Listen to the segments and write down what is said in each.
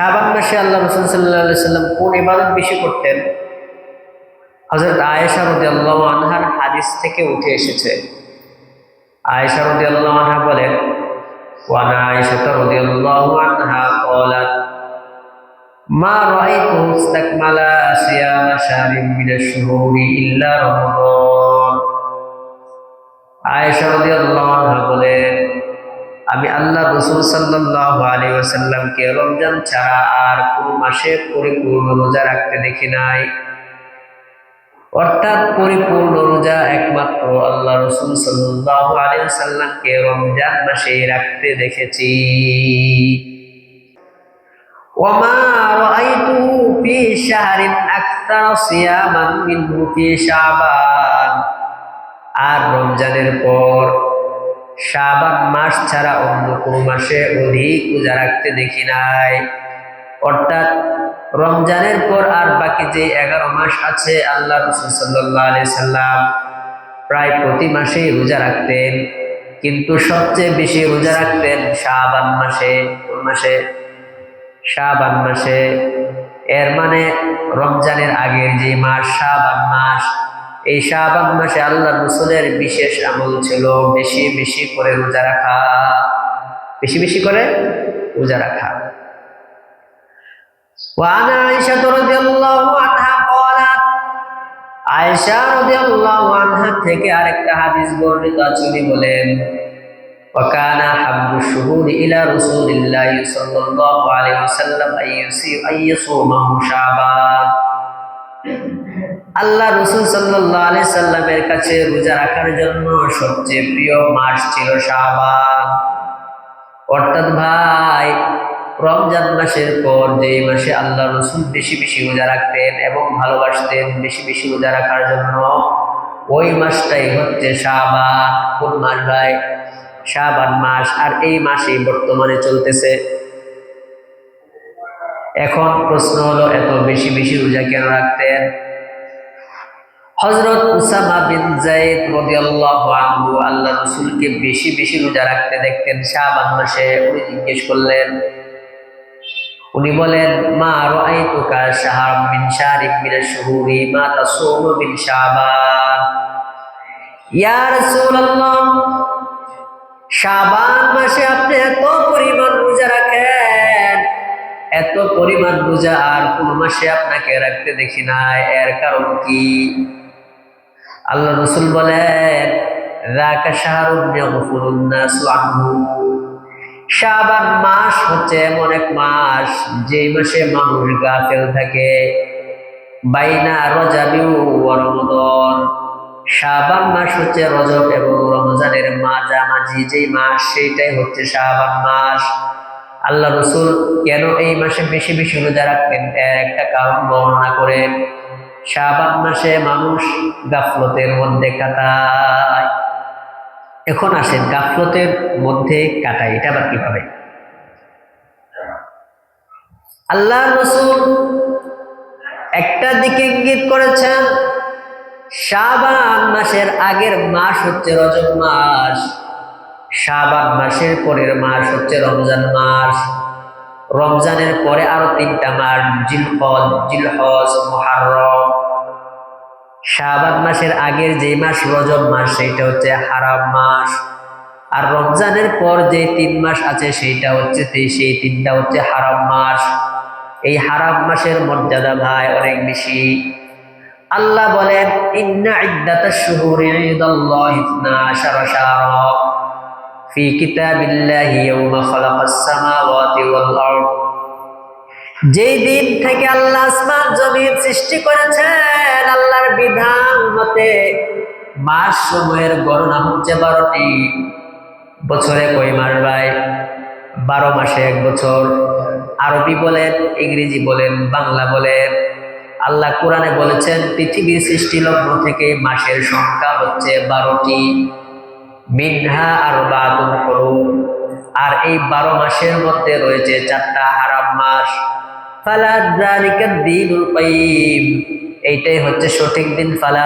শাহবান মাসে আল্লাহ রসুল সাল্লাহ সাল্লাম কোন ইবাদত বেশি করতেন? হজরত আয়েশা রদি আল্লাহ আনহার হাদিস থেকে উঠে এসেছে। আয়েশা রদি আল্লাহ আনহা বলেন, ওয়ানা আয়েশা আল্লাহ ইল্লা আল্লাহ আনহা বলেন আমি আল্লাহ রসুল সাল্লাহ আলী ওসাল্লামকে রমজান ছাড়া আর কোন মাসে পরিপূর্ণ রোজা রাখতে দেখি নাই অর্থাৎ পরিপূর্ণ রোজা একমাত্র আল্লাহ রসুল সাল্লাহ আলী সাল্লামকে রমজান মাসে রাখতে দেখেছি وما رأيته في شهر أكثر صياما منه في شعبان আর রমজানের পর শাবান মাস ছাড়া অন্য কোনো মাসে অধিক রোজা রাখতে দেখি নাই। অর্থাৎ রমজানের পর আর বাকি যে এগারো মাস আছে, আল্লাহ রসুল সাল্লাহ প্রায় প্রতি মাসেই রোজা রাখতেন। কিন্তু সবচেয়ে বেশি রোজা রাখতেন শাবান মাসে, কোন মাসে? শাবান মাসে। এর মানে রমজানের আগের যে মাস, শাবান মাস এই শাবান মাসে আল্লাহ রসুলের বিশেষ আমল ছিল বেশি বেশি করে রোজা রাখা বেশি বেশি করে রোজা রাখা وعن عائشة رضي الله عنها قالت আয়েশা রাদিয়াল্লাহু আনহা থেকে আরেকটা হাদিস বর্ণিত আছে উনি বলেন وكان حب الشهور إلى رسول الله صلى الله عليه وسلم أن يصومه شعبان আল্লাহ রসুল সাল্লাহ আলি সাল্লামের কাছে রোজা রাখার জন্য সবচেয়ে প্রিয় মাস ছিল শাবান। অর্থাৎ ভাই, রমজান মাসের পর যে মাসে আল্লাহ রসুল বেশি বেশি রোজা রাখতেন এবং ভালোবাসতেন বেশি বেশি রোজা রাখার জন্য, ওই মাসটাই হচ্ছে শাবান। কোন মাস ভাই? শাবান মাস। আর এই মাসেই বর্তমানে চলতেছে। এখন প্রশ্ন হলো, এত বেশি বেশি রোজা কেন রাখতেন? হজরত উসামা বিন জাইদ রাদিয়াল্লাহু আনহু আল্লাহ রাসূলকে বেশি বেশি রোজা রাখতে দেখতেন, শাবান মাসে উনি জিজ্ঞেস করলেন, উনি বলেন, মা রাআইতুকা শাহর মিন শাহরিন মিন আশ-শুহুরি মা তাসুমু মিন শাবান? ইয়া রাসূলুল্লাহ, শাবান মাসে আপনি এত পরিমাণ রোজা রাখেন, এত পরিমাণ রোজা আর কোন মাসে আপনাকে রাখতে দেখি নাই, এর কারণ কি? আল্লাহ রসুল বলেন, রাকা শাবান মাস হচ্ছে এমন এক মাস যে মাসে মানুষ গাফেল থাকে। বাইনা রজাবিউ রমদন। শাবান মাস হচ্ছে রজব এবং রমজানের মাঝামাঝি যেই মাস, সেইটাই হচ্ছে শাবান মাস। আল্লাহ রসুল কেন এই মাসে বেশি বেশি রোজা রাখবেন একটা কারণ বর্ণনা করেন। শাবান মাসে মানুষ গাফলতের মধ্যে কাটায়। এখন আসেন, গাফলতের মধ্যে কাটায়, এটা আবার কীভাবে? আল্লাহ রসুল একটা দিকে ইঙ্গিত করেছেন, শাবান মাসের আগের মাস হচ্ছে রজব মাস, শাবান মাসের পরের মাস হচ্ছে রমজান মাস। রমজানের পরে আরও তিনটা মাস, জিলহজ জিলহজ মহারম শাবান মাসের আগের যে মাস, রজব মাস, সেইটা হচ্ছে হারাম মাস। আর রমজানের পর যে তিন মাস আছে, সেইটা হচ্ছে সেই তিনটা হচ্ছে হারাম মাস। এই হারাম মাসের মর্যাদা ভাই অনেক বেশি। আল্লাহ বলেন, ইন্না ইদ্দাতাশ শুহুরি ইনদাল্লাহি 12 শাহরা ফি কিতাবিল্লাহি ইয়াওমা খালাকাস সামাওয়াতি ওয়াল আরদ। যেই দিন থেকে আল্লাহ আসমান জমিন সৃষ্টি করেছেন, আল্লাহর বিধান মতে মাস সময়ের গণনা হচ্ছে বারোটি। বছরে কয় মাস ভাই? বারো মাসে এক বছর। আরবি বলেন, ইংরেজি বলেন, বাংলা বলেন। আল্লাহ কোরআনে বলেছেন, পৃথিবীর সৃষ্টি লগ্ন থেকে মাসের সংখ্যা হচ্ছে বারোটি। মিনহা আর করুন। আর এই বারো মাসের মধ্যে রয়েছে চারটা হারাম মাস। এইটাই হচ্ছে সঠিক দিন। ফালা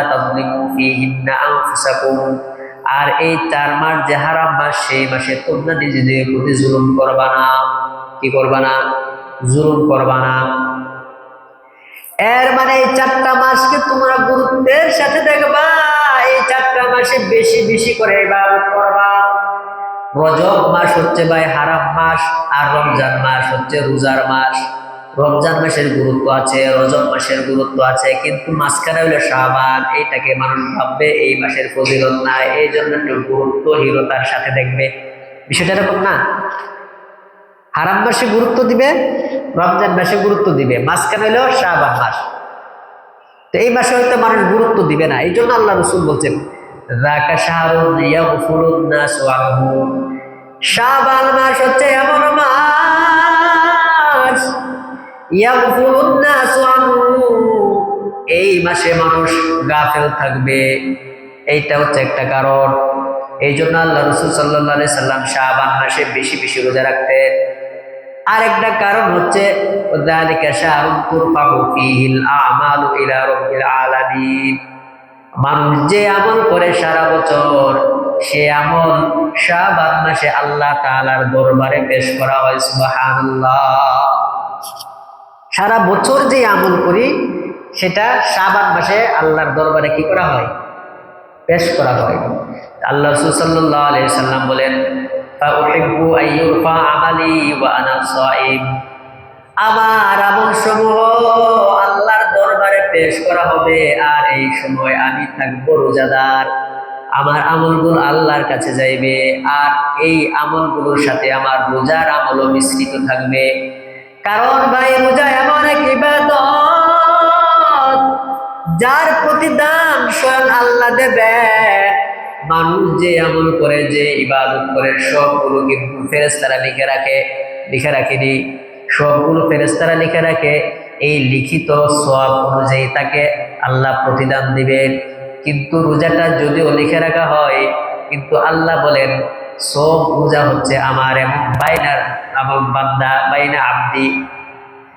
আর এই চার মাস যে হারাম মাস, সেই মাসে তোমরা নিজেদের প্রতি জুলুম করবা না। কি করবা না? জুলুম করবা না। এর মানে এই চারটা মাসকে তোমরা গুরুত্বের সাথে দেখবা। মাসে বেশি বেশি করে ইবাদত করবা রজব মাস হচ্ছে ভাই হারাম মাস, আর রমজান মাস হচ্ছে রোজার মাস। রমজান মাসের গুরুত্ব আছে, রজব মাসের গুরুত্ব আছে, কিন্তু মাঝখানে হলো শাহবান এইটাকে মানুষ ভাববে এই মাসের ফজিলত নাই এই জন্য একটু গুরুত্বহীনতার সাথে দেখবে। বিষয়টা এরকম না। হারাম মাসে গুরুত্ব দিবে, রমজান মাসে গুরুত্ব দিবে, মাঝখানে হলো শাহবান মাস। তো এই মাসে হয়তো মানুষ গুরুত্ব দিবে না, এই জন্য আল্লাহ রসুল বলছেন রাকা শাহরুন ইয়াগফুরুন নাসু আনহু শাবান মাস হচ্ছে এমন মাস ইয়াগফুরুন নাসু আনহু এই মাসে মানুষ গাফেল থাকবে এইটা হচ্ছে একটা কারণ এই জন্য আল্লাহ রসুল সাল্লাহ সাল্লাম শাহবান মাসে বেশি বেশি রোজা রাখতেন আরেকটা কারণ হচ্ছে ذلك شهر ترفع فيه الأعمال إلى رب العالمين মানুষ যে আমল করে সারা বছর, সে আমল শাবান মাসে আল্লাহ তাআলার দরবারে পেশ করা হয় সারা বছর যে আমল করি, সেটা শাবান মাসে আল্লাহর দরবারে কি করা হয়? পেশ করা হয়। আল্লাহ রাসূল সাল্লাল্লাহু আলাইহি সাল্লাম বলেন আমার আমল সমূহ পেশ করা হবে, আর এই সময় আমি থাকব রোজাদার। আমার আমলগুলো আল্লাহর কাছে যাইবে, আর এই আমলগুলোর সাথে আমার রোজার আমলও মিশ্রিত থাকবে। কারণ ভাই, রোজা এমন এক ইবাদত, যার প্রতিদান স্বয়ং আল্লাহ দেবে। মানুষ যে আমল করে, যে ইবাদত করে, সবগুলো কিন্তু ফেরেস্তারা লিখে রাখে, লিখে রাখেনি। সবগুলো ফেরেস্তারা লিখে রাখে এই লিখিত সব অনুযায়ী তাকে আল্লাহ প্রতিদান দিবেন। কিন্তু রোজাটা যদিও লিখে রাখা হয়, কিন্তু আল্লাহ বলেন সব রোজা হচ্ছে আমার এবং বাইনার এবং বান্দা, বাইনা আব্দি।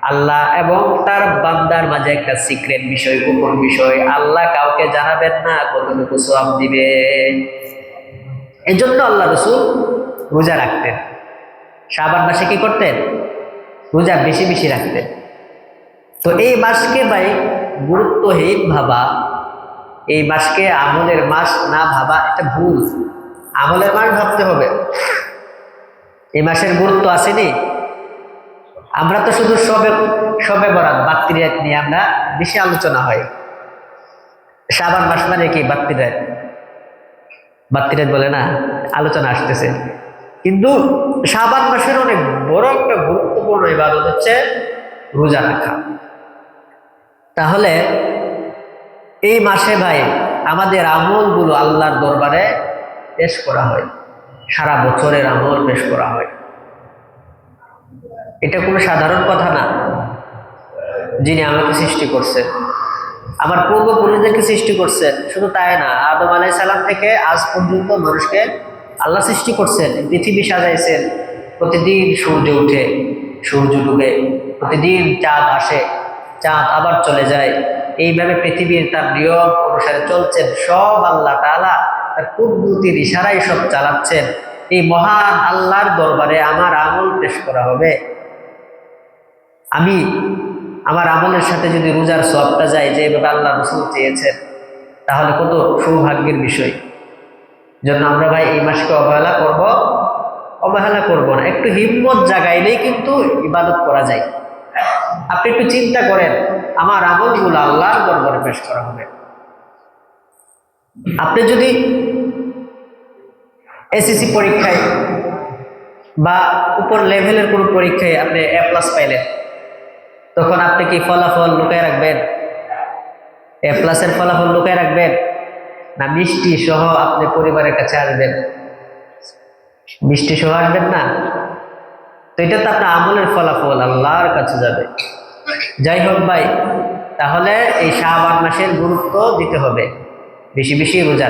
আল্লাহ এবং তার বান্দার মাঝে একটা সিক্রেট বিষয়, গোপন বিষয়, আল্লাহ কাউকে জানাবেন না, কতটুকু সব এই জন্য আল্লাহ রসুল রোজা রাখতেন। সাবান মাসে কি করতেন? রোজা বেশি বেশি রাখতেন। তো এই মাসকে ভাই গুরুত্বহীন ভাবা। এই মাসকে আমলের মাস না ভাবা এটা ভুল। আমলের মাস ভাবতে হবে। এই মাসের গুরুত্ব আসেনি। আমরা তো শুধু সবে সবে বরাত বাত্তি রাত নিয়ে আমরা বেশি আলোচনা হয়। সাবান মাস মানে কি বাত্তি রাত বাত্তি রাত বলে না, আলোচনা আসতেছে। কিন্তু সাবান মাসের অনেক বড় একটা গুরুত্বপূর্ণ ইবাদত হচ্ছে রোজা রাখা। তাহলে এই মাসে ভাই আমাদের আমলগুলো আল্লাহর দরবারে পেশ করা হয়। সারা বছরের আমল পেশ করা হয়। এটা কোনো সাধারণ কথা না, যিনি আমাকে সৃষ্টি করছেন আমার পূর্বপুরুষদেরকে সৃষ্টি করছেন শুধু তাই না, আদম আলাই সালাম থেকে আজ পর্যন্ত মানুষকে আল্লাহ সৃষ্টি করছেন, পৃথিবী সাজাইছেন। প্রতিদিন সূর্য উঠে, সূর্য ডুবে, প্রতিদিন চাঁদ আসে। চাঁদ আবার চলে যায়। এইভাবে পৃথিবীর তার নিয়ম অনুসারে চলছেন সব আল্লাহ তালা তার কুদ্দুতির ইশারাই সব চালাচ্ছেন। এই মহান আল্লাহর দরবারে আমার আমল পেশ করা হবে। আমি আমার আমলের সাথে যদি রোজার সবটা যায় যেভাবে আল্লাহ রসুল চেয়েছেন, তাহলে কত সৌভাগ্যের বিষয়। জন্য আমরা ভাই এই মাসকে অবহেলা করব অবহেলা করব না। একটু হিম্মত জাগাইলেই কিন্তু ইবাদত করা যায়। আপনি একটু চিন্তা করেন, আমার আমলগুলো আল্লাহর দরবারে পেশ করা হবে। আপনি যদি এসএসসি পরীক্ষায় বা উপর লেভেলের কোনো পরীক্ষায় আপনি এ প্লাস পাইলেন, তখন আপনি কি ফলাফল লুকায় রাখবেন? এ প্লাসের ফলাফল লুকায় রাখবেন? না মিষ্টি সহ আপনি পরিবারের কাছে আসবেন? মিষ্টি সহ আসবেন না? তো এটা তো আপনার আমলের ফলাফল, আল্লাহর কাছে যাবে। যাই হোক ভাই, তাহলে এই শাহবান মাসের গুরুত্ব দিতে হবে। বেশি বেশি রোজা